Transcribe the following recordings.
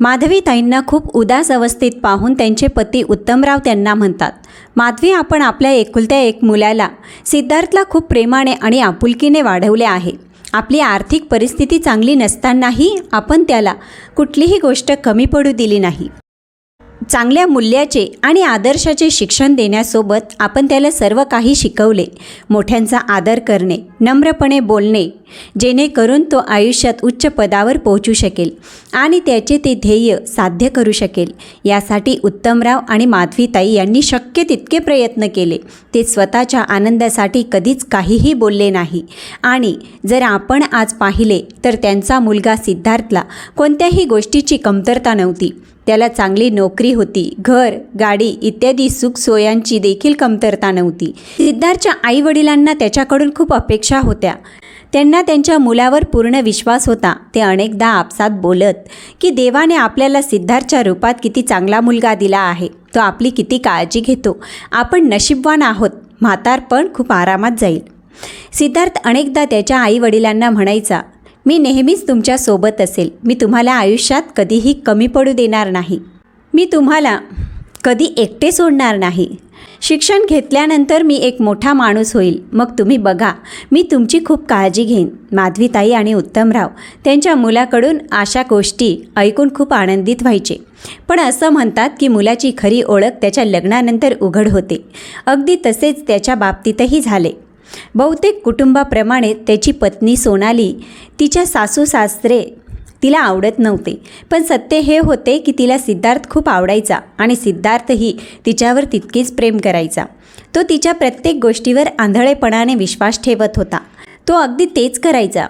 माधवीताईंना खूप उदास अवस्थेत पाहून त्यांचे पती उत्तमराव त्यांना म्हणतात माधवी आपण आपल्या एकुलत्या एक मुलाला सिद्धार्थला खूप प्रेमाने आणि आपुलकीने वाढवले आहे. आपली आर्थिक परिस्थिती चांगली नसतानाही आपण त्याला कुठलीही गोष्ट कमी पडू दिली नाही. चांगल्या मूल्याचे आणि आदर्शाचे शिक्षण देण्यासोबत आपण त्याला सर्व काही शिकवले. मोठ्यांचा आदर करणे नम्रपणे बोलणे जेणेकरून तो आयुष्यात उच्च पदावर पोहोचू शकेल आणि त्याचे ते ध्येय साध्य करू शकेल. यासाठी उत्तमराव आणि माधवीताई यांनी शक्य तितके प्रयत्न केले. ते स्वतःच्या आनंदासाठी कधीच काहीही बोलले नाही. आणि जर आपण आज पाहिले तर त्यांचा मुलगा सिद्धार्थला कोणत्याही गोष्टीची कमतरता नव्हती. त्याला चांगली नोकरी होती. घर गाडी इत्यादी सुखसोयांची देखील कमतरता नव्हती. सिद्धार्थच्या आईवडिलांना त्याच्याकडून खूप अपेक्षा होत्या. त्यांना त्यांच्या मुलावर पूर्ण विश्वास होता. ते अनेकदा आपसात बोलत की देवाने आपल्याला सिद्धार्थच्या रूपात किती चांगला मुलगा दिला आहे. तो आपली किती काळजी घेतो. आपण नशीबवान आहोत. म्हातारपण खूप आरामात जाईल. सिद्धार्थ अनेकदा त्याच्या आईवडिलांना म्हणायचा मी नेहमीच तुमच्यासोबत असेल. मी तुम्हाला आयुष्यात कधीही कमी पडू देणार नाही. मी तुम्हाला कधी एकटे सोडणार नाही. शिक्षण घेतल्यानंतर मी एक मोठा माणूस होईल. मग तुम्ही बघा मी तुमची खूप काळजी घेईन. माधवीताई आणि उत्तमराव त्यांच्या मुलाकडून अशा गोष्टी ऐकून खूप आनंदित व्हायचे. पण असं म्हणतात की मुलाची खरी ओळख त्याच्या लग्नानंतर उघड होते. अगदी तसेच त्याच्या बाबतीतही झाले. बहुतेक कुटुंबाप्रमाणे त्याची पत्नी सोनाली तिच्या सासू सासरे तिला आवडत नव्हते. पण सत्य हे होते की तिला सिद्धार्थ खूप आवडायचा आणि सिद्धार्थही तिच्यावर तितकेच प्रेम करायचा. तो तिच्या प्रत्येक गोष्टीवर आंधळेपणाने विश्वास ठेवत होता. तो अगदी तेच करायचा.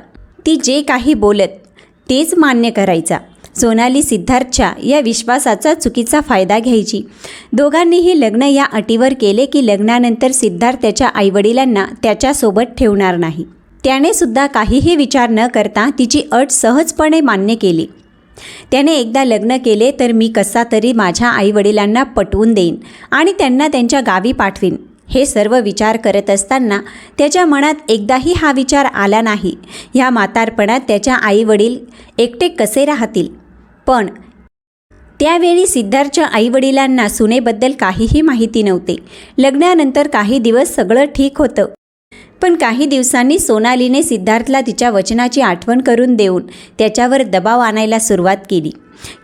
ती जे काही बोलत तेच मान्य करायचा. सोनाली सिद्धार्थच्या या विश्वासाचा चुकीचा फायदा घ्यायची. दोघांनीही लग्न या अटीवर केले की लग्नानंतर सिद्धार्थ त्याच्या आईवडिलांना त्याच्यासोबत ठेवणार नाही. त्याने सुद्धा काहीही विचार न करता तिची अट सहजपणे मान्य केली. त्याने एकदा लग्न केले तर मी कसा तरी माझ्या आईवडिलांना पटवून देईन आणि त्यांना त्यांच्या गावी पाठवीन. हे सर्व विचार करत असताना त्याच्या मनात एकदाही हा विचार आला नाही. ह्या म्हातारपणात त्याच्या आईवडील एकटे कसे राहतील? पण त्यावेळी सिद्धार्थच्या आईवडिलांना सुनेबद्दल काहीही माहिती नव्हते. लग्नानंतर काही दिवस सगळं ठीक होतं. पण काही दिवसांनी सोनालीने सिद्धार्थला तिच्या वचनाची आठवण करून देऊन त्याच्यावर दबाव आणायला सुरुवात केली.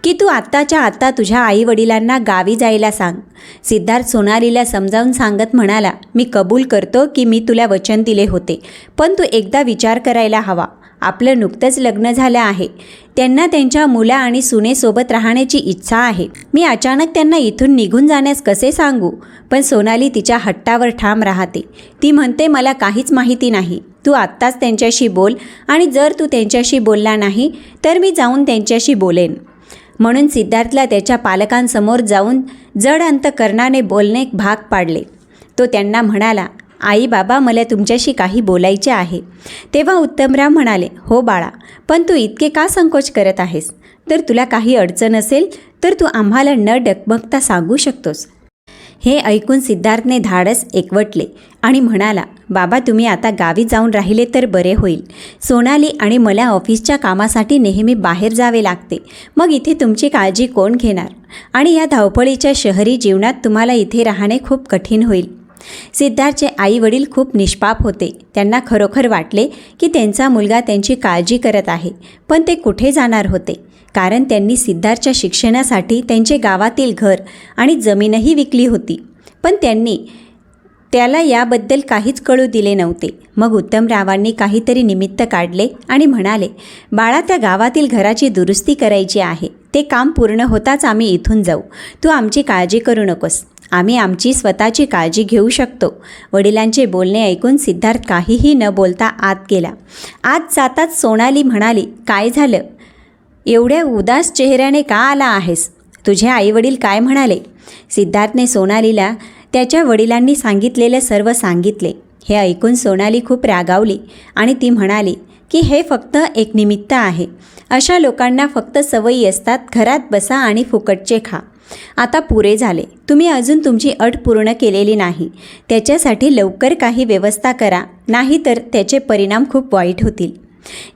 की तू आत्ताच्या आत्ता तुझ्या आईवडिलांना गावी जायला सांग सिद्धार्थ सोनालीला समजावून सांगत म्हणाला मी कबूल करतो की मी तुला वचन दिले होते पण तू एकदा विचार करायला हवा. आपलं नुकतंच लग्न झालं आहे. त्यांना त्यांच्या मुला आणि सुनेसोबत राहण्याची इच्छा आहे. मी अचानक त्यांना इथून निघून जाण्यास कसे सांगू? पण सोनाली तिच्या हट्टावर ठाम राहते. ती म्हणते मला काहीच माहिती नाही. तू आत्ताच त्यांच्याशी बोल आणि जर तू त्यांच्याशी बोलला नाही तर मी जाऊन त्यांच्याशी बोलेन. म्हणून सिद्धार्थला त्याच्या पालकांसमोर जाऊन जड अंतकरणाने बोलणे भाग पाडले. तो त्यांना म्हणाला आई बाबा मला तुमच्याशी काही बोलायचे आहे. तेव्हा उत्तमराव म्हणाले हो बाळा पण तू इतके का संकोच करत आहेस? तर तुला काही अडचण असेल तर तू आम्हाला न डगमगता सांगू शकतोस. हे ऐकून सिद्धार्थने धाडस एकवटले आणि म्हणाला बाबा तुम्ही आता गावी जाऊन राहिले तर बरे होईल. सोनाली आणि मला ऑफिसच्या कामासाठी नेहमी बाहेर जावे लागते. मग इथे तुमची काळजी कोण घेणार? आणि या धावपळीच्या शहरी जीवनात तुम्हाला इथे राहणे खूप कठीण होईल. सिद्धार्थचे आई वडील खूप निष्पाप होते. त्यांना खरोखर वाटले की त्यांचा मुलगा त्यांची काळजी करत आहे पण ते कुठे जाणार होते? कारण त्यांनी सिद्धार्थच्या शिक्षणासाठी त्यांचे गावातील घर आणि जमीनही विकली होती. पण त्यांनी त्याला याबद्दल काहीच कळू दिले नव्हते. मग उत्तमरावांनी काहीतरी निमित्त काढले आणि म्हणाले बाळा त्या गावातील घराची दुरुस्ती करायची आहे. ते काम पूर्ण होताच आम्ही इथून जाऊ. तू आमची काळजी करू नकोस. आम्ही आमची स्वतःची काळजी घेऊ शकतो. वडिलांचे बोलणे ऐकून सिद्धार्थ काहीही न बोलता आत गेला. आत जाताच सोनाली म्हणाली काय झालं? एवढ्या उदास चेहऱ्याने का आला आहेस? तुझे आईवडील काय म्हणाले? सिद्धार्थने सोनालीला त्याच्या वडिलांनी सांगितलेले सर्व सांगितले. हे ऐकून सोनाली खूप रागावली आणि ती म्हणाली की हे फक्त एक निमित्त आहे. अशा लोकांना फक्त सवयी असतात. घरात बसा आणि फुकटचे खा. आता पुरे झाले. तुम्ही अजून तुमची अट पूर्ण केलेली नाही. त्याच्यासाठी लवकर काही व्यवस्था करा. नाही तर त्याचे परिणाम खूप वाईट होतील.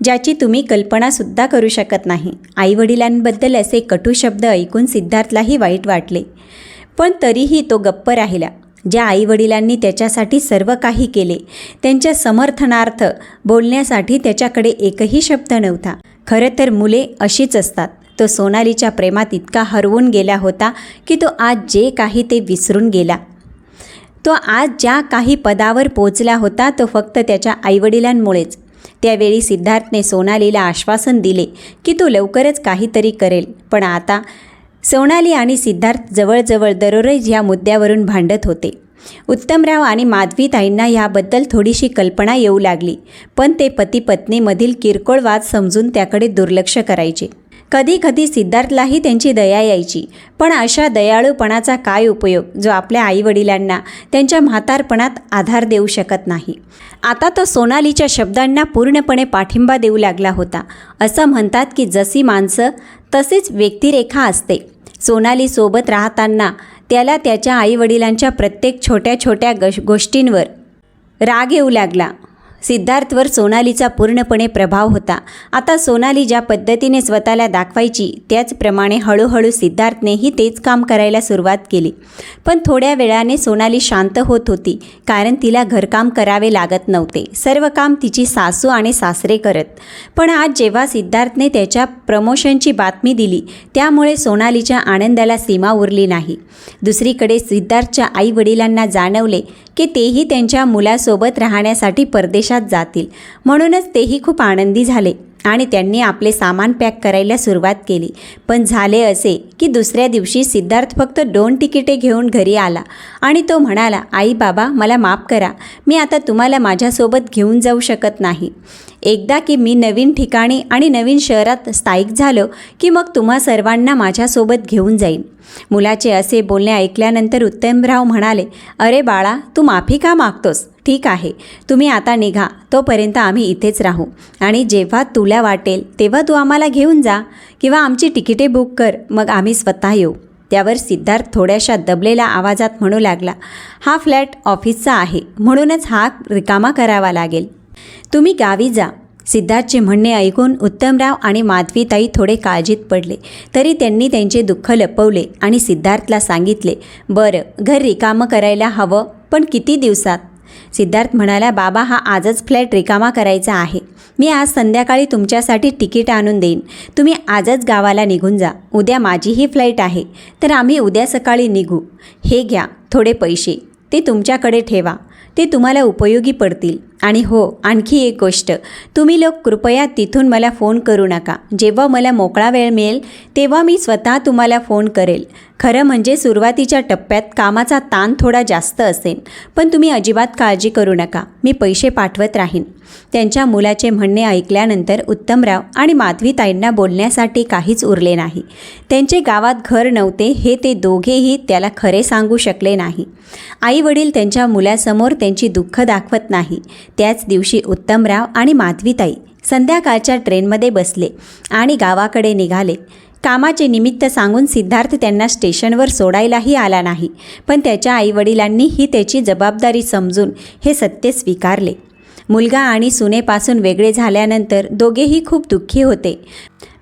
ज्याची तुम्ही कल्पनासुद्धा करू शकत नाही. आईवडिलांबद्दल असे कटू शब्द ऐकून सिद्धार्थलाही वाईट वाटले. पण तरीही तो गप्प राहिला. ज्या आईवडिलांनी त्याच्यासाठी सर्व काही केले त्यांच्या समर्थनार्थ बोलण्यासाठी त्याच्याकडे एकही शब्द नव्हता. खरं तर मुले अशीच असतात. तो सोनालीच्या प्रेमात इतका हरवून गेला होता की तो आज जे काही ते विसरून गेला. तो आज ज्या काही पदावर पोचला होता तो फक्त त्याच्या आईवडिलांमुळेच. त्यावेळी सिद्धार्थने सोनालीला आश्वासन दिले की तो लवकरच काहीतरी करेल. पण आता सोनाली आणि सिद्धार्थ जवळजवळ दररोज या मुद्द्यावरून भांडत होते. उत्तमराव आणि माधवीताईंना याबद्दल थोडीशी कल्पना येऊ लागली पण ते पती पत्नीमधील किरकोळ वाद समजून त्याकडे दुर्लक्ष करायचे. कधी कधी सिद्धार्थलाही त्यांची दया यायची. पण अशा दयाळूपणाचा काय उपयोग जो आपल्या आईवडिलांना त्यांच्या म्हातारपणात आधार देऊ शकत नाही? आता तो सोनालीच्या शब्दांना पूर्णपणे पाठिंबा देऊ लागला होता. असं म्हणतात की जशी माणसं तसेच व्यक्तिरेखा असते. सोनालीसोबत राहताना त्याला त्याच्या आईवडिलांच्या प्रत्येक छोट्या छोट्या गश गोष्टींवर राग येऊ लागला. सिद्धार्थवर सोनालीचा पूर्णपणे प्रभाव होता. आता सोनाली ज्या पद्धतीने स्वतःला दाखवायची त्याचप्रमाणे हळूहळू सिद्धार्थनेही तेच काम करायला सुरुवात केली. पण थोड्या वेळाने सोनाली शांत होत होती कारण तिला घरकाम करावे लागत नव्हते. सर्व काम तिची सासू आणि सासरे करत. पण आज जेव्हा सिद्धार्थने त्याच्या प्रमोशनची बातमी दिली त्यामुळे सोनालीच्या आनंदाला सीमा उरली नाही. दुसरीकडे सिद्धार्थच्या आई वडिलांना जाणवले की तेही त्यांच्या मुलासोबत राहण्यासाठी परदेशात जातील. म्हणूनच तेही खूप आनंदी झाले आणि त्यांनी आपले सामान पॅक करायला सुरुवात केली. पण झाले असे की दुसऱ्या दिवशी सिद्धार्थ फक्त दोन तिकिटे घेऊन घरी आला आणि तो म्हणाला आई बाबा मला माफ करा. मी आता तुम्हाला माझ्यासोबत घेऊन जाऊ शकत नाही. एकदा की मी नवीन ठिकाणी आणि नवीन शहरात स्थायिक झालो की मग तुम्हा सर्वांना माझ्यासोबत घेऊन जाईन. मुलाचे असे बोलणे ऐकल्यानंतर उत्तमराव म्हणाले अरे बाळा तू माफी का मागतोस? ठीक आहे. तुम्ही आता निघा. तोपर्यंत आम्ही इथेच राहू. आणि जेव्हा तुला वाटेल तेव्हा तू आम्हाला घेऊन जा. किंवा आमची तिकिटे बुक कर. मग आम्ही स्वतः येऊ. त्यावर सिद्धार्थ थोड्याशा दबलेल्या आवाजात म्हणू लागला हा फ्लॅट ऑफिसचा आहे. म्हणूनच हा रिकामा करावा लागेल. तुम्ही गावी जा. सिद्धार्थचे म्हणणे ऐकून उत्तमराव आणि माधवीताई थोडे काळजीत पडले. तरी त्यांनी त्यांचे दुःख लपवले आणि सिद्धार्थला सांगितले बरं घर रिकामं करायला हवं पण किती दिवसात? सिद्धार्थ म्हणाला बाबा हा आजच फ्लॅट रिकामा करायचा आहे. मी आज संध्याकाळी तुमच्यासाठी तिकीट आणून देईन. तुम्ही आजच गावाला निघून जा. उद्या माझीही फ्लाईट आहे. तर आम्ही उद्या सकाळी निघू. हे घ्या थोडे पैसे. ते तुमच्याकडे ठेवा. ते तुम्हाला उपयोगी पडतील. आणि हो आणखी एक गोष्ट. तुम्ही लोक कृपया तिथून मला फोन करू नका. जेव्हा मला मोकळा वेळ मिळेल तेव्हा मी स्वतः तुम्हाला फोन करेल. खरं म्हणजे सुरुवातीच्या टप्प्यात कामाचा ताण थोडा जास्त असेल पण तुम्ही अजिबात काळजी करू नका मी पैसे पाठवत राहीन. त्यांच्या मुलाचे म्हणणे ऐकल्यानंतर उत्तमराव आणि माधवीताईंना बोलण्यासाठी काहीच उरले नाही. त्यांचे गावात घर नव्हते हे ते दोघेही त्याला खरे सांगू शकले नाही. आई वडील त्यांच्या मुलासमोर त्यांची दुःख दाखवत नाही. त्याच दिवशी उत्तमराव आणि माधवीताई संध्याकाळच्या ट्रेनमध्ये बसले आणि गावाकडे निघाले. कामाचे निमित्त सांगून सिद्धार्थ त्यांना स्टेशनवर सोडायलाही आला नाही. पण त्याच्या आईवडिलांनी ही त्याची जबाबदारी समजून हे सत्य स्वीकारले. मुलगा आणि सुनेपासून वेगळे झाल्यानंतर दोघेही खूप दुःखी होते.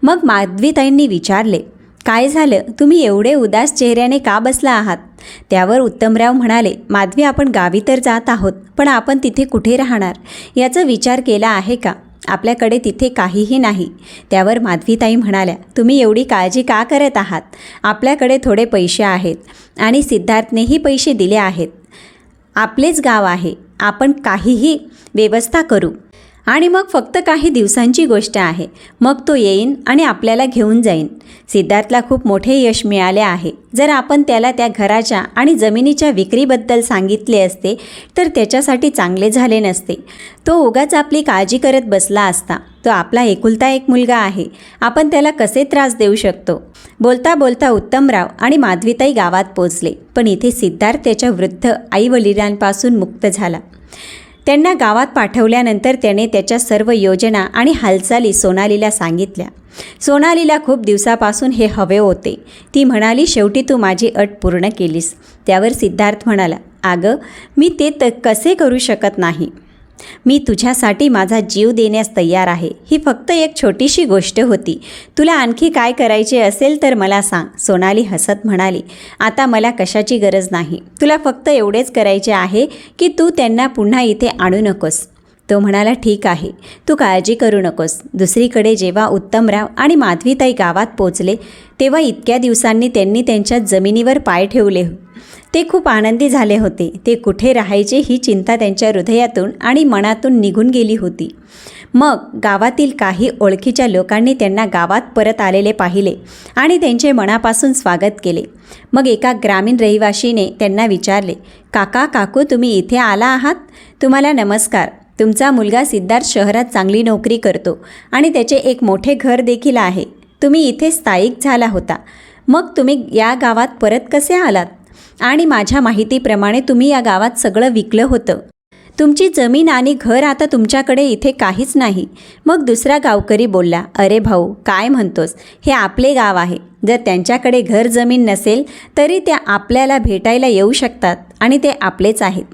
मग माधवीताईंनी विचारले काय झालं? तुम्ही एवढे उदास चेहऱ्याने का बसला आहात? त्यावर उत्तमराव म्हणाले माधवी आपण गावी तर जात आहोत पण आपण तिथे कुठे राहणार? याचा विचार केला आहे का? आपल्याकडे तिथे काहीही नाही. त्यावर माधवीताई म्हणाल्या तुम्ही एवढी काळजी का करत आहात? आपल्याकडे थोडे पैसे आहेत आणि सिद्धार्थनेही पैसे दिले आहेत. आपलेच गाव आहे. आपण काहीही व्यवस्था करू. आणि मग फक्त काही दिवसांची गोष्ट आहे. मग तो येईन आणि आपल्याला घेऊन जाईन. सिद्धार्थला खूप मोठे यश मिळाले आहे. जर आपण त्याला त्या घराच्या आणि जमिनीच्या विक्रीबद्दल सांगितले असते तर त्याच्यासाठी चांगले झाले नसते. तो उगाच आपली काळजी करत बसला असता. तो आपला एकुलता एक मुलगा आहे. आपण त्याला कसे त्रास देऊ शकतो? बोलता बोलता उत्तमराव आणि माधवीताई गावात पोचले. पण इथे सिद्धार्थ त्याच्या वृद्ध आईवडिलांपासून मुक्त झाला. त्यांना गावात पाठवल्यानंतर त्याने त्याच्या सर्व योजना आणि हालचाली सोनालीला सांगितल्या. सोनालीला खूप दिवसापासून हे हवे होते. ती म्हणाली शेवटी तू माझी अट पूर्ण केलीस. त्यावर सिद्धार्थ म्हणाला अगं मी ते त कसे करू शकत नाही? मी तुझ्यासाठी माझा जीव देण्यास तयार आहे. ही फक्त एक छोटीशी गोष्ट होती. तुला आणखी काय करायचे असेल तर मला सांग सोनाली हसत म्हणाली. आता मला कशाची गरज नाही. तुला फक्त एवढेच करायचे आहे की तू त्यांना पुन्हा इथे आणू नकोस. तो म्हणाला ठीक आहे. तू काळजी करू नकोस. दुसरीकडे जेव्हा उत्तमराव आणि माधवीताई गावात पोचले तेव्हा इतक्या दिवसांनी त्यांनी त्यांच्या जमिनीवर पाय ठेवले. ते खूप आनंदी झाले होते. ते कुठे राहायचे ही चिंता त्यांच्या हृदयातून आणि मनातून निघून गेली होती. मग गावातील काही ओळखीच्या लोकांनी त्यांना गावात परत आलेले पाहिले आणि त्यांचे मनापासून स्वागत केले. मग एका ग्रामीण रहिवाशीने त्यांना विचारले काका काकू तुम्ही इथे आला आहात? तुम्हाला नमस्कार. तुमचा मुलगा सिद्धार्थ शहरात चांगली नोकरी करतो आणि त्याचे एक मोठे घर देखील आहे. तुम्ही इथे स्थायिक झाला होता. मग तुम्ही या गावात परत कसे आलात? आणि माझ्या माहितीप्रमाणे तुम्ही या गावात सगळं विकलं होतं. तुमची जमीन आणि घर आता तुमच्याकडे इथे काहीच नाही. मग दुसरा गावकरी बोलला अरे भाऊ काय म्हणतोस? हे आपले गाव आहे. जर त्यांच्याकडे घर जमीन नसेल तरी त्या आपल्याला भेटायला येऊ शकतात आणि ते आपलेच आहेत.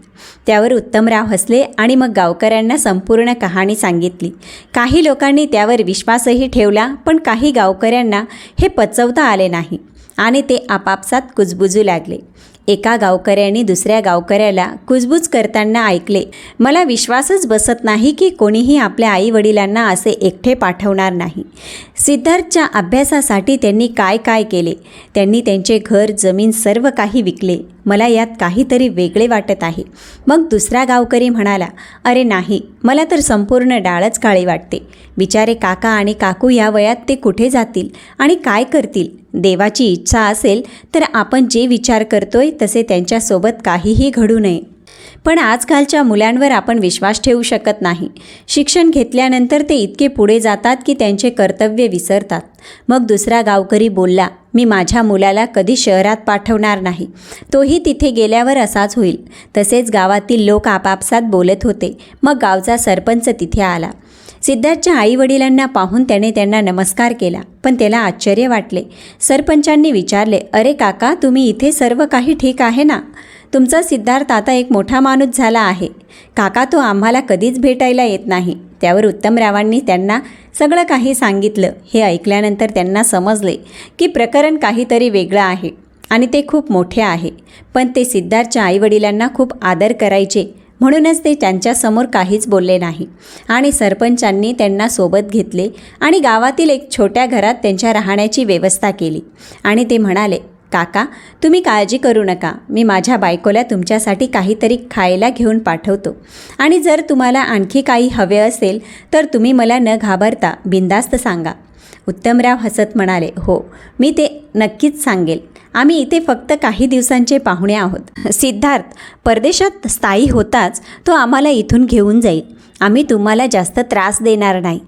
त्यावर उत्तमराव हसले आणि मग गावकऱ्यांना संपूर्ण कहाणी सांगितली. काही लोकांनी त्यावर विश्वासही ठेवला पण काही गावकऱ्यांना हे पचवता आले नाही आणि ते आपापसात कुजबुजू लागले. एका गावकऱ्याने दुसऱ्या गावकऱ्याला कुजबूज करताना ऐकले. मला विश्वासच बसत नाही की कोणीही आपल्या आईवडिलांना असे एकटे पाठवणार नाही. सिद्धार्थच्या अभ्यासासाठी त्यांनी काय काय केले? त्यांनी त्यांचे घर जमीन सर्व काही विकले. मला यात काहीतरी वेगळे वाटत आहे. मग दुसरा गावकरी म्हणाला अरे नाही मला तर संपूर्ण डाळच काळी वाटते. बिचारे काका आणि काकू या वयात ते कुठे जातील आणि काय करतील? देवाची इच्छा असेल तर आपण जे विचार करतोय तसे त्यांच्यासोबत काहीही घडू नये. पण आजकालच्या मुलांवर आपण विश्वास ठेवू शकत नाही. शिक्षण घेतल्यानंतर ते इतके पुढे जातात की त्यांचे कर्तव्य विसरतात. मग दुसरा गावकरी बोलला मी माझ्या मुलाला कधी शहरात पाठवणार नाही. तोही तिथे गेल्यावर असाच होईल. तसेच गावातील लोक आपापसात बोलत होते. मग गावचा सरपंच तिथे आला. सिद्धार्थच्या आईवडिलांना पाहून त्याने त्यांना नमस्कार केला पण त्याला आश्चर्य वाटले. सरपंचांनी विचारले अरे काका तुम्ही इथे सर्व काही ठीक आहे ना? तुमचा सिद्धार्थ आता एक मोठा माणूस झाला आहे. काका तो आम्हाला कधीच भेटायला येत नाही. त्यावर उत्तमरावांनी त्यांना सगळं काही सांगितलं. हे ऐकल्यानंतर त्यांना समजले की प्रकरण काहीतरी वेगळं आहे आणि ते खूप मोठे आहे. पण ते सिद्धार्थच्या आईवडिलांना खूप आदर करायचे. म्हणूनच ते त्यांच्यासमोर काहीच बोलले नाही. आणि सरपंचांनी त्यांना सोबत घेतले आणि गावातील एक छोट्या घरात त्यांच्या राहण्याची व्यवस्था केली. आणि ते म्हणाले काका तुम्ही काळजी करू नका. मी माझ्या बायकोला तुमच्यासाठी काहीतरी खायला घेऊन पाठवतो. आणि जर तुम्हाला आणखी काही हवे असेल तर तुम्ही मला न घाबरता बिंदास्त सांगा. उत्तमराव हसत म्हणाले हो मी ते नक्कीच सांगेल. आम्ही इथे फक्त काही दिवसांचे पाहुणे आहोत. सिद्धार्थ परदेशात स्थायी होताच तो आम्हाला इथून घेऊन जाईल. आम्ही तुम्हाला जास्त त्रास देणार नाही.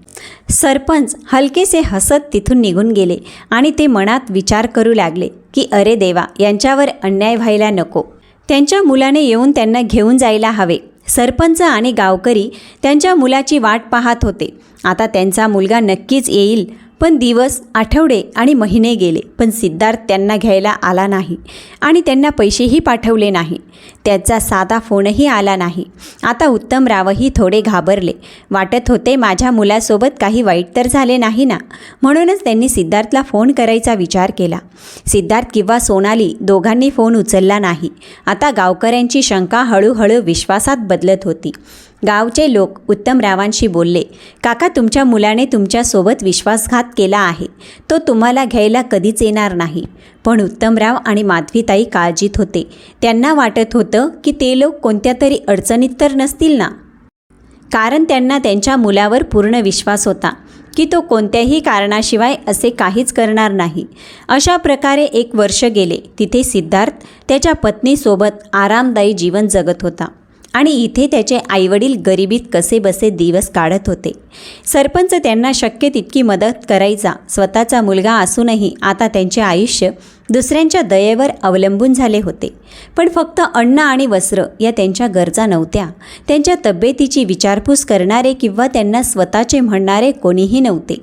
सरपंच हलकेसे हसत तिथून निघून गेले आणि ते मनात विचार करू लागले की अरे देवा यांच्यावर अन्याय व्हायला नको. त्यांच्या मुलाने येऊन त्यांना घेऊन जायला हवे. सरपंच आणि गावकरी त्यांच्या मुलाची वाट पाहत होते. आता त्यांचा मुलगा नक्कीच येईल. पण दिवस आठवडे आणि महिने गेले पण सिद्धार्थ त्यांना घ्यायला आला नाही आणि त्यांना पैसेही पाठवले नाही. त्याचा साधा फोनही आला नाही. आता उत्तमरावही थोडे घाबरले. वाटत होते माझ्या मुलासोबत काही वाईट तर झाले नाही ना? म्हणूनच त्यांनी सिद्धार्थला फोन करायचा विचार केला. सिद्धार्थ किंवा सोनाली दोघांनी फोन उचलला नाही. आता गावकऱ्यांची शंका हळूहळू विश्वासात बदलत होती. गावचे लोक उत्तमरावांशी बोलले काका तुमच्या मुलाने तुमच्यासोबत विश्वासघात केला आहे. तो तुम्हाला घ्यायला कधीच येणार नाही. पण उत्तमराव आणि माधवीताई काळजीत होते. त्यांना वाटत होतं की ते लोक कोणत्या तरी अडचणीत तर नसतील ना? कारण त्यांना त्यांच्या मुलावर पूर्ण विश्वास होता की तो कोणत्याही कारणाशिवाय असे काहीच करणार नाही. अशा प्रकारे एक वर्ष गेले. तिथे सिद्धार्थ त्याच्या पत्नीसोबत आरामदायी जीवन जगत होता. आणि इथे त्याचे आईवडील गरिबीत कसे बसे दिवस काढत होते. सरपंच त्यांना शक्य तितकी मदत करायचा स्वतःचा मुलगा असूनही आता त्यांचे आयुष्य दुसऱ्यांच्या दयेवर अवलंबून झाले होते. पण फक्त अन्न आणि वस्त्र या त्यांच्या गरजा नव्हत्या. त्यांच्या तब्येतीची विचारपूस करणारे किंवा त्यांना स्वतःचे म्हणणारे कोणीही नव्हते.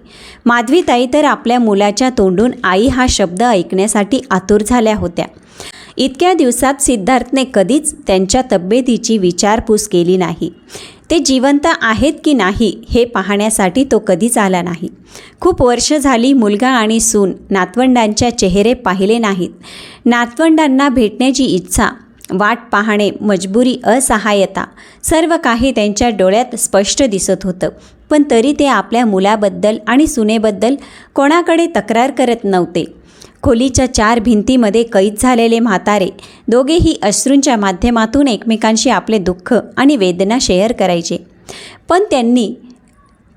माधवीताई तर आपल्या मुलाच्या तोंडून आई हा शब्द ऐकण्यासाठी आतुर झाल्या होत्या. इतक्या दिवसात सिद्धार्थने कधीच त्यांच्या तब्येतीची विचारपूस केली नाही. ते जिवंत आहेत की नाही हे पाहण्यासाठी तो कधीच आला नाही. खूप वर्ष झाली मुलगा आणि सून नातवंडांच्या चेहरे पाहिले नाहीत. नातवंडांना भेटण्याची इच्छा वाट पाहणे मजबुरी असहाय्यता सर्व काही त्यांच्या डोळ्यात स्पष्ट दिसत होतं. पण तरी ते आपल्या मुलाबद्दल आणि सुनेबद्दल कोणाकडे तक्रार करत नव्हते. खोलीच्या चार भिंतीमध्ये कैद झालेले म्हातारे. दोघेही अश्रूंच्या माध्यमातून एकमेकांशी आपले दुःख आणि वेदना शेअर करायचे. पण त्यांनी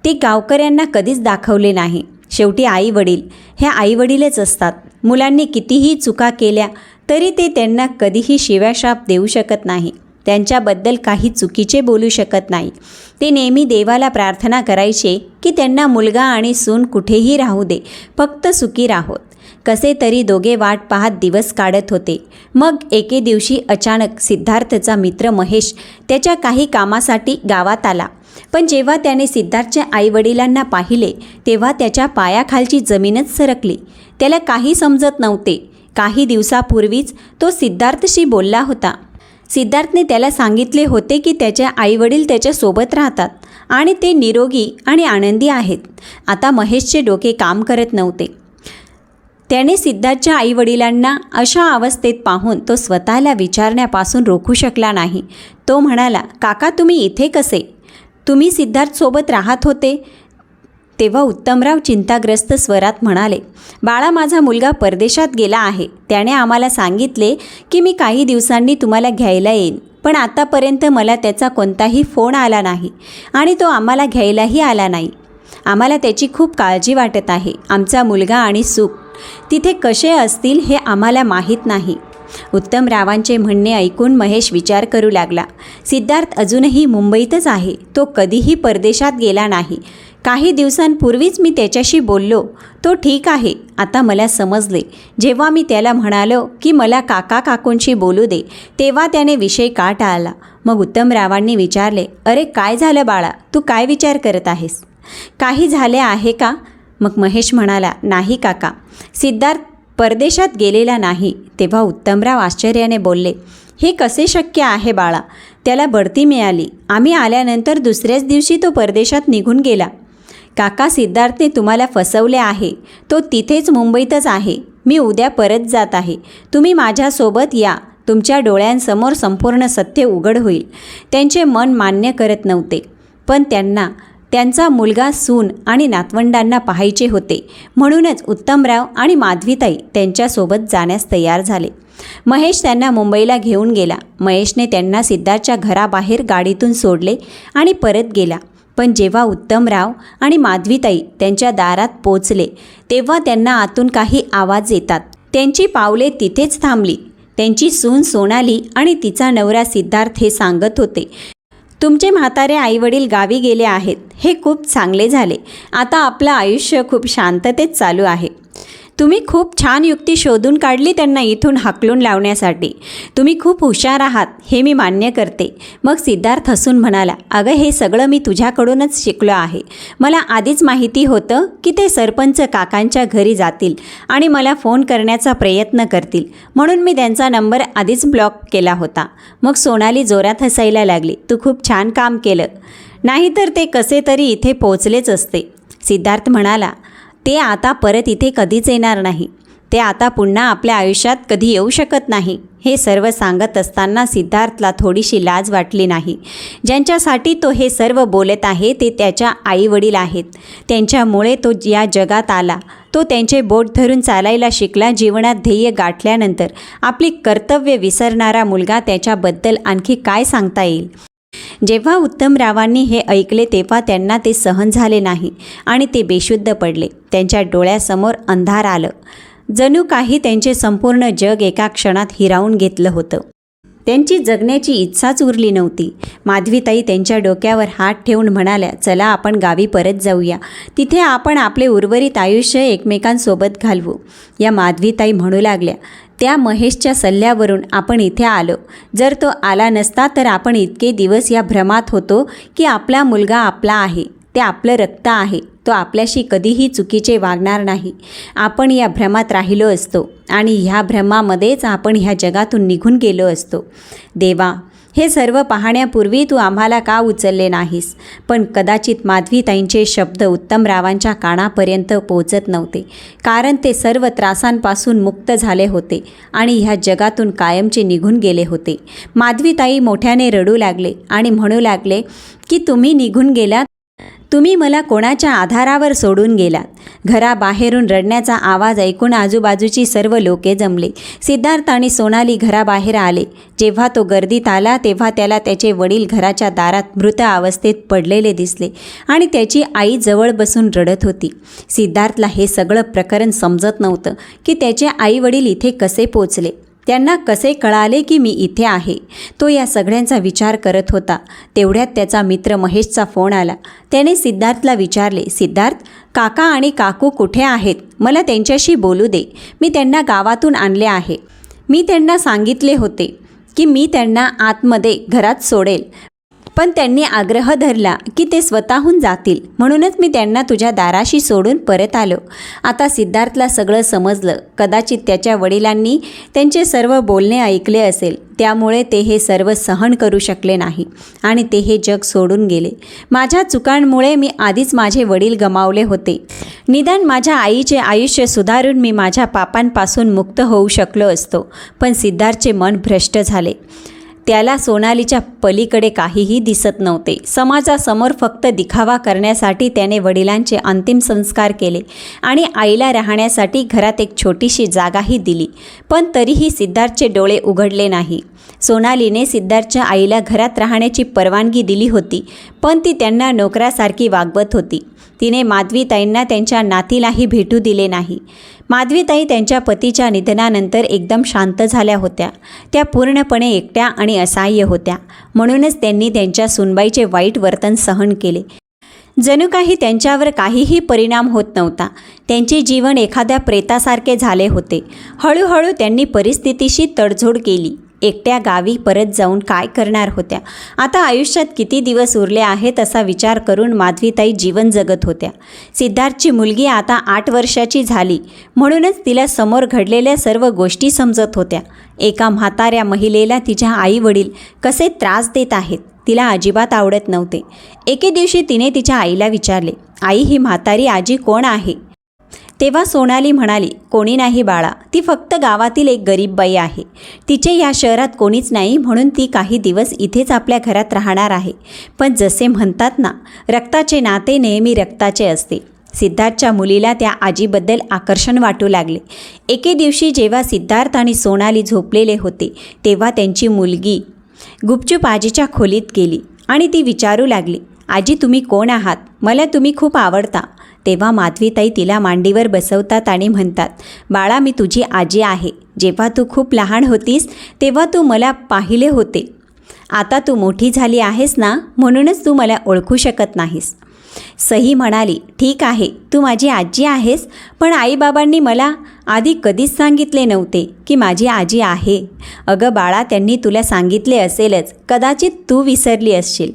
ते गावकऱ्यांना कधीच दाखवले नाही. शेवटी आई वडील आईवडीलच आई वडीलच असतात. मुलांनी कितीही चुका केल्या तरी ते त्यांना कधीही शिव्याशाप देऊ शकत नाही. त्यांच्याबद्दल काही चुकीचे बोलू शकत नाही. ते नेहमी देवाला प्रार्थना करायचे की त्यांना मुलगा आणि सून कुठेही राहू दे. फक्त सुखी राहोत. कसे तरी दोघे वाट पाहत दिवस काढत होते. मग एके दिवशी अचानक सिद्धार्थचा मित्र महेश त्याच्या काही कामासाठी गावात आला. पण जेव्हा त्याने सिद्धार्थच्या आईवडिलांना पाहिले तेव्हा त्याच्या पायाखालची जमीनच सरकली. त्याला काही समजत नव्हते. काही दिवसापूर्वीच तो सिद्धार्थशी बोलला होता. सिद्धार्थने त्याला सांगितले होते की त्याच्या आईवडील त्याच्यासोबत राहतात आणि ते निरोगी आणि आनंदी आहेत. आता महेशचे डोके काम करत नव्हते. त्याने सिद्धार्थच्या आईवडिलांना अशा अवस्थेत पाहून तो स्वतःला विचारण्यापासून रोखू शकला नाही. तो म्हणाला काका तुम्ही इथे कसे? तुम्ही सिद्धार्थसोबत राहत होते? तेव्हा उत्तमराव चिंताग्रस्त स्वरात म्हणाले बाळा माझा मुलगा परदेशात गेला आहे. त्याने आम्हाला सांगितले की मी काही दिवसांनी तुम्हाला घ्यायला येईन पण आतापर्यंत मला त्याचा कोणताही फोन आला नाही आणि तो आम्हाला घ्यायलाही आला नाही. आम्हाला त्याची खूप काळजी वाटत आहे. आमचा मुलगा आणि सुख तिथे कसे असतील हे आम्हाला माहीत नाही. उत्तमरावांचे म्हणणे ऐकून महेश विचार करू लागला. सिद्धार्थ अजूनही मुंबईतच आहे. तो कधीही परदेशात गेला नाही. काही दिवसांपूर्वीच मी त्याच्याशी बोललो. तो ठीक आहे. आता मला समजले. जेव्हा मी त्याला म्हणालो की मला काका काकूंशी बोलू दे तेव्हा त्याने विषय का टाळला? मग उत्तमरावांनी विचारले अरे काय झालं बाळा? तू काय विचार करत आहेस? काही झाले आहे का? मग महेश म्हणाला नाही काका. सिद्धार्थ परदेशात गेलेला नाही. तेव्हा उत्तमराव आश्चर्याने बोलले हे कसे शक्य आहे बाळा? त्याला बढती मिळाली. आम्ही आल्यानंतर दुसऱ्याच दिवशी तो परदेशात निघून गेला. काका सिद्धार्थने तुम्हाला फसवले आहे. तो तिथेच मुंबईतच आहे. मी उद्या परत जात आहे. तुम्ही माझ्यासोबत या. तुमच्या डोळ्यांसमोर संपूर्ण सत्य उघड होईल. त्यांचे मन मान्य करत नव्हते. पण त्यांना त्यांचा मुलगा सून आणि नातवंडांना पाहायचे होते. म्हणूनच उत्तमराव आणि माधवीताई त्यांच्यासोबत जाण्यास तयार झाले. महेश त्यांना मुंबईला घेऊन गेला. महेशने त्यांना सिद्धार्थच्या घराबाहेर गाडीतून सोडले आणि परत गेला. पण जेव्हा उत्तमराव आणि माधवीताई त्यांच्या दारात पोचले तेव्हा त्यांना आतून काही आवाज येतात. त्यांची पावले तिथेच थांबली. त्यांची सून सोनाली आणि तिचा नवरा सिद्धार्थ हे सांगत होते. तुमचे म्हातारे आईवडील गावी गेले आहेत. हे खूप चांगले झाले. आता आपलं आयुष्य खूप शांततेत चालू आहे. तुम्ही खूप छान युक्ती शोधून काढली त्यांना इथून हाकलून लावण्यासाठी. तुम्ही खूप हुशार आहात हे मी मान्य करते. मग सिद्धार्थ हसून म्हणाला अगं हे सगळं मी तुझ्याकडूनच शिकलो आहे. मला आधीच माहिती होतं की ते सरपंच काकांच्या घरी जातील आणि मला फोन करण्याचा प्रयत्न करतील. म्हणून मी त्यांचा नंबर आधीच ब्लॉक केला होता. मग सोनाली जोरात हसायला लागली तू खूप छान काम केलं. नाहीतर ते कसे तरी इथे पोचलेच असते. सिद्धार्थ म्हणाला ते आता परत इथे कधीच येणार नाही. ते आता पुन्हा आपल्या आयुष्यात कधी येऊ शकत नाही. हे सर्व सांगत असताना सिद्धार्थला थोडीशी लाज वाटली नाही. ज्यांच्यासाठी तो हे सर्व बोलत आहे ते त्याच्या आईवडील आहेत. त्यांच्यामुळे तो या जगात आला. तो त्यांचे बोट धरून चालायला शिकला जीवनात ध्येय गाठल्यानंतर. आपली कर्तव्य विसरणारा मुलगा त्याच्याबद्दल आणखी काय सांगता येईल? जेव्हा उत्तमरावांनी हे ऐकले तेव्हा त्यांना ते सहन झाले नाही आणि ते बेशुद्ध पडले. त्यांच्या डोळ्यासमोर अंधार आलं. जणू काही त्यांचे संपूर्ण जग एका क्षणात हिरावून घेतलं होतं. त्यांची जगण्याची इच्छाच उरली नव्हती. माधवीताई त्यांच्या डोक्यावर हात ठेवून म्हणाल्या चला आपण गावी परत जाऊया. तिथे आपण आपले उर्वरित आयुष्य एकमेकांसोबत घालवू. या माधवीताई म्हणू लागल्या त्या महेशच्या सल्ल्यावरून आपण इथे आलो. जर तो आला नसता तर आपण इतके दिवस या भ्रमात होतो की आपला मुलगा आपला आहे. ते आपलं रक्त आहे. तो आपल्याशी कधीही चुकीचे वागणार नाही. आपण या भ्रमात राहिलो असतो आणि ह्या भ्रमामध्येच आपण ह्या जगातून निघून गेलो असतो. देवा हे सर्व पाहण्यापूर्वी तू आम्हाला का उचलले नाहीस? पण कदाचित माधवीताईंचे शब्द उत्तमरावांच्या कानापर्यंत पोहोचत नव्हते. कारण ते सर्व त्रासांपासून मुक्त झाले होते आणि ह्या जगातून कायमचे निघून गेले होते. माधवीताई मोठ्याने रडू लागले आणि म्हणू लागले की तुम्ही निघून गेलात? तुम्ही मला कोणाच्या आधारावर सोडून गेलात? घराबाहेरून रडण्याचा आवाज ऐकून आजूबाजूची सर्व लोके जमले. सिद्धार्थ आणि सोनाली घराबाहेर आले. जेव्हा तो गर्दीत आला तेव्हा त्याला त्याचे वडील घराच्या दारात मृत अवस्थेत पडलेले दिसले आणि त्याची आई जवळ बसून रडत होती. सिद्धार्थला हे सगळं प्रकरण समजत नव्हतं की त्याचे आई वडील इथे कसे पोचले. त्यांना कसे कळाले की मी इथे आहे? तो या सगळ्यांचा विचार करत होता. तेवढ्यात त्याचा मित्र महेशचा फोन आला. त्याने सिद्धार्थला विचारले सिद्धार्थ काका आणि काकू कुठे आहेत? मला त्यांच्याशी बोलू दे. मी त्यांना गावातून आणले आहे. मी त्यांना सांगितले होते की मी त्यांना आतमध्ये घरात सोडेल. पण त्यांनी आग्रह धरला की ते स्वतःहून जातील. म्हणूनच मी त्यांना तुझ्या दाराशी सोडून परत आलो. आता सिद्धार्थला सगळं समजलं. कदाचित त्याच्या वडिलांनी त्यांचे सर्व बोलणे ऐकले असेल. त्यामुळे ते हे सर्व सहन करू शकले नाही आणि ते हे जग सोडून गेले. माझ्या चुकांमुळे मी आधीच माझे वडील गमावले होते. निदान माझ्या आईचे आयुष्य सुधारून मी माझ्या पापांपासून मुक्त होऊ शकलो असतो. पण सिद्धार्थचे मन भ्रष्ट झाले. त्याला सोनालीच्या पलीकडे काहीही दिसत नव्हते. समाजासमोर फक्त दिखावा करण्यासाठी त्याने वडिलांचे अंतिम संस्कार केले आणि आईला राहण्यासाठी घरात एक छोटीशी जागाही दिली. पण तरीही सिद्धार्थचे डोळे उघडले नाही. सोनालीने सिद्धार्थच्या आईला घरात राहण्याची परवानगी दिली होती पण ती त्यांना नोकरासारखी वागवत होती. तिने माधवीताईंना त्यांच्या नातीलाही भेटू दिले नाही. माधवीताई त्यांच्या पतीच्या निधनानंतर एकदम शांत झाल्या होत्या. त्या पूर्णपणे एकट्या आणि असहाय्य होत्या. म्हणूनच त्यांनी त्यांच्या सुनबाईचे वाईट वर्तन सहन केले. जणू काही त्यांच्यावर काहीही परिणाम होत नव्हता. त्यांचे जीवन एखाद्या प्रेतासारखे झाले होते. हळूहळू त्यांनी परिस्थितीशी तडजोड केली. एकट्या गावी परत जाऊन काय करणार होत्या? आता आयुष्यात किती दिवस उरले आहेत असा विचार करून माधवीताई जीवन जगत होत्या. सिद्धार्थची मुलगी आता आठ वर्षाची झाली. म्हणूनच तिला समोर घडलेल्या सर्व गोष्टी समजत होत्या. एका म्हाताऱ्या महिलेला तिच्या आईवडील कसे त्रास देत आहेत तिला अजिबात आवडत नव्हते. एके दिवशी तिने तिच्या आईला विचारले आई ही म्हातारी आजी कोण आहे? तेव्हा सोनाली म्हणाली कोणी नाही बाळा ती फक्त गावातील एक गरीब बाई आहे. तिचे या शहरात कोणीच नाही म्हणून ती काही दिवस इथेच आपल्या घरात राहणार आहे. पण जसे म्हणतात ना रक्ताचे नाते नेहमी रक्ताचे असते. सिद्धार्थच्या मुलीला त्या आजीबद्दल आकर्षण वाटू लागले. एके दिवशी जेव्हा सिद्धार्थ आणि सोनाली झोपलेले होते तेव्हा त्यांची मुलगी गुपचूप आजीच्या खोलीत गेली आणि ती विचारू लागली आजी तुम्ही कोण आहात? मला तुम्ही खूप आवडता. तेव्हा माधवीताई तिला मांडीवर बसवतात आणि म्हणतात बाळा मी तुझी आजी आहे. जेव्हा तू खूप लहान होतीस तेव्हा तू मला पाहिले होते. आता तू मोठी झाली आहेस ना म्हणूनच तू मला ओळखू शकत नाहीस. सही म्हणाली ठीक आहे तू माझी आजी आहेस पण आईबाबांनी मला आधी कधीच सांगितले नव्हते की माझी आजी आहे. अगं बाळा त्यांनी तुला सांगितले असेलच कदाचित तू विसरली असशील.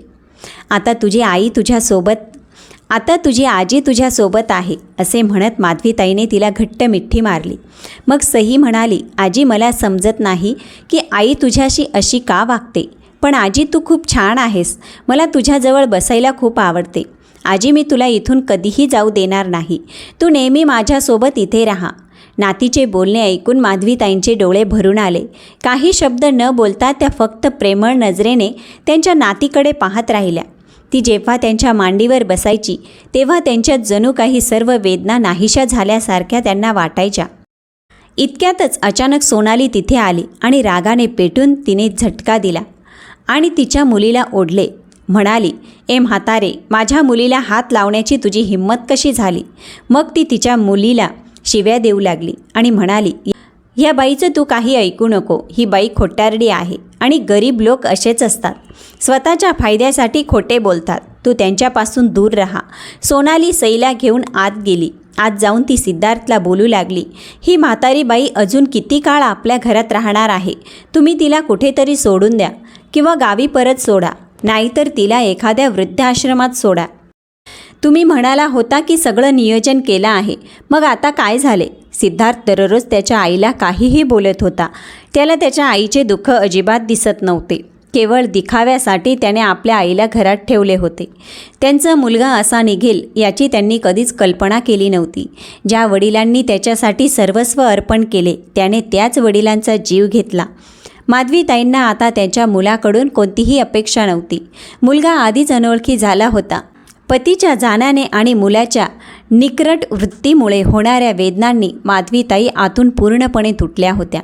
आता तुझी आई तुझ्यासोबत आता तुझी आजी तुझ्यासोबत आहे असे म्हणत माधवीताईने तिला घट्ट मिठी मारली. मग सही म्हणाली आजी मला समजत नाही की आई तुझ्याशी अशी का वागते. पण आजी तू खूप छान आहेस मला तुझ्याजवळ बसायला खूप आवडते. आजी मी तुला इथून कधीही जाऊ देणार नाही. तू नेहमी माझ्यासोबत इथे राहा. नातीचे बोलणे ऐकून माधवीताईंचे डोळे भरून आले. काही शब्द न बोलता त्या फक्त प्रेमळ नजरेने त्यांच्या नातीकडे पाहत राहिल्या. ती जेव्हा त्यांच्या मांडीवर बसायची तेव्हा त्यांच्यात जणू काही सर्व वेदना नाहीशा झाल्यासारख्या त्यांना वाटायच्या. इतक्यातच अचानक सोनाली तिथे आली आणि रागाने पेटून तिने झटका दिला आणि तिच्या मुलीला ओढले. म्हणाली ए म्हातारे माझ्या मुलीला हात लावण्याची तुझी हिंमत कशी झाली? मग ती तिच्या मुलीला शिव्या देऊ लागली आणि म्हणाली ह्या बाईचं तू काही ऐकू नको. ही बाई खोटारडी आहे आणि गरीब लोक असेच असतात. स्वतःच्या फायद्यासाठी खोटे बोलतात. तू त्यांच्यापासून दूर राहा. सोनाली सईला घेऊन आत गेली. आत जाऊन ती सिद्धार्थला बोलू लागली. ही म्हातारी बाई अजून किती काळ आपल्या घरात राहणार आहे? तुम्ही तिला कुठेतरी सोडून द्या किंवा गावी परत सोडा. नाहीतर तिला एखाद्या वृद्धाश्रमात सोडा. तुम्ही म्हणाला होता की सगळं नियोजन केलं आहे. मग आता काय झाले? सिद्धार्थ दररोज त्याच्या आईला काहीही बोलत होता. त्याला त्याच्या आईचे दुःख अजिबात दिसत नव्हते. केवळ दिखाव्यासाठी त्याने आपल्या आईला घरात ठेवले होते. त्यांचा मुलगा असा निघेल याची त्यांनी कधीच कल्पना केली नव्हती. ज्या वडिलांनी त्याच्यासाठी सर्वस्व अर्पण केले त्याने त्याच वडिलांचा जीव घेतला. माधवीताईंना आता त्यांच्या मुलाकडून कोणतीही अपेक्षा नव्हती. मुलगा आधीच अनोळखी झाला होता. पतीच्या जाण्याने आणि मुलाच्या निकरट वृत्तीमुळे होणाऱ्या वेदनांनी माधवीताई आतून पूर्णपणे तुटल्या होत्या.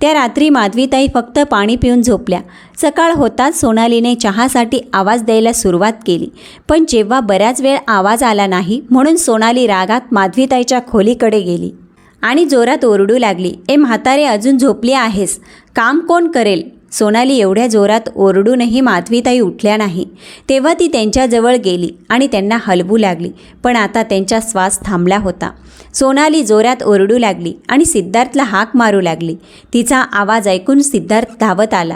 त्या रात्री माधवीताई फक्त पाणी पिऊन झोपल्या. सकाळ होताच सोनालीने चहासाठी आवाज द्यायला सुरुवात केली. पण जेव्हा बऱ्याच वेळ आवाज आला नाही म्हणून सोनाली रागात माधवीताईच्या खोलीकडे गेली. आणि जोरात ओरडू लागली ए म्हातारे अजून झोपली आहेस? काम कोण करेल? सोनाली एवढ्या जोरात ओरडूनही माधवीताई उठल्या नाही. तेव्हा ती त्यांच्याजवळ गेली आणि त्यांना हलवू लागली पण आता त्यांचा श्वास थांबला होता. सोनाली जोरात ओरडू लागली आणि सिद्धार्थला हाक मारू लागली. तिचा आवाज ऐकून सिद्धार्थ धावत आला.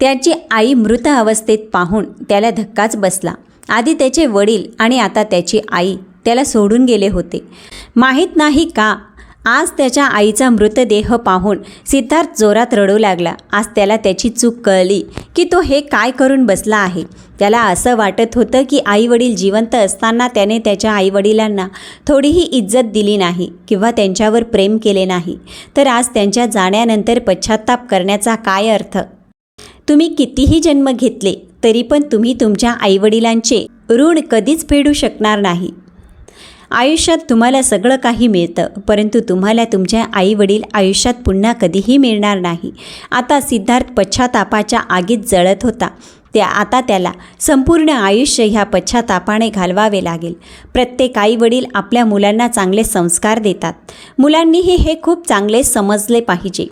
त्याची आई मृत अवस्थेत पाहून त्याला धक्काच बसला. आधी त्याचे वडील आणि आता त्याची आई त्याला सोडून गेले होते. माहीत नाही का आज त्याच्या आईचा मृतदेह पाहून सिद्धार्थ जोरात रडू लागला. आज त्याला त्याची चूक कळली की तो हे काय करून बसला आहे. त्याला असं वाटत होतं की आईवडील जिवंत असताना त्याने त्याच्या आईवडिलांना थोडीही इज्जत दिली नाही किंवा त्यांच्यावर प्रेम केले नाही. तर आज त्यांच्या जाण्यानंतर पश्चाताप करण्याचा काय अर्थ? तुम्ही कितीही जन्म घेतले तरी पण तुम्ही तुमच्या आईवडिलांचे ऋण कधीच फेडू शकणार नाही. आयुष्यात तुम्हाला सगळं काही मिळतं परंतु तुम्हाला तुमच्या आईवडील आयुष्यात पुन्हा कधीही मिळणार नाही. आता सिद्धार्थ पश्चातापाच्या आगीत जळत होता. त्या आता त्याला संपूर्ण आयुष्य ह्या पश्चातापाने घालवावे लागेल. प्रत्येक आईवडील आपल्या मुलांना चांगले संस्कार देतात. मुलांनीही हे खूप चांगले समजले पाहिजे.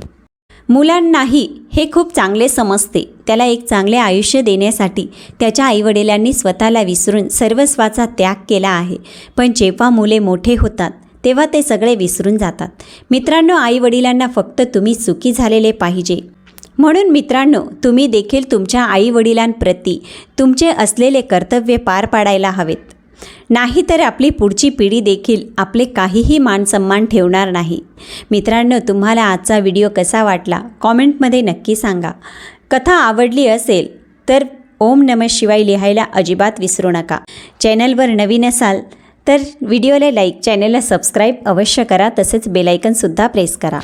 मुलांनाही हे खूप चांगले समजते. त्याला एक चांगले आयुष्य देण्यासाठी त्याच्या आईवडिलांनी स्वतःला विसरून सर्वस्वाचा त्याग केला आहे. पण जेव्हा मुले मोठे होतात तेव्हा ते सगळे विसरून जातात. मित्रांनो आईवडिलांना फक्त तुम्ही सुखी झालेले पाहिजे. म्हणून मित्रांनो तुम्ही देखील तुमच्या आईवडिलांप्रती तुमचे असलेले कर्तव्य पार पाडायला हवेत. नाहीतर आपली पुढची पिढी देखील आपले काहीही मानसन्मान ठेवणार नाही. मित्रांनो तुम्हाला आजचा व्हिडिओ कसा वाटला? कॉमेंटमध्ये नक्की सांगा. कथा आवडली असेल तर ओम नम शिवाय लिहायला अजिबात विसरू नका. चॅनलवर नवीन असाल तर व्हिडिओला लाईक चॅनलला सबस्क्राईब अवश्य करा तसेच बेलायकनसुद्धा प्रेस करा.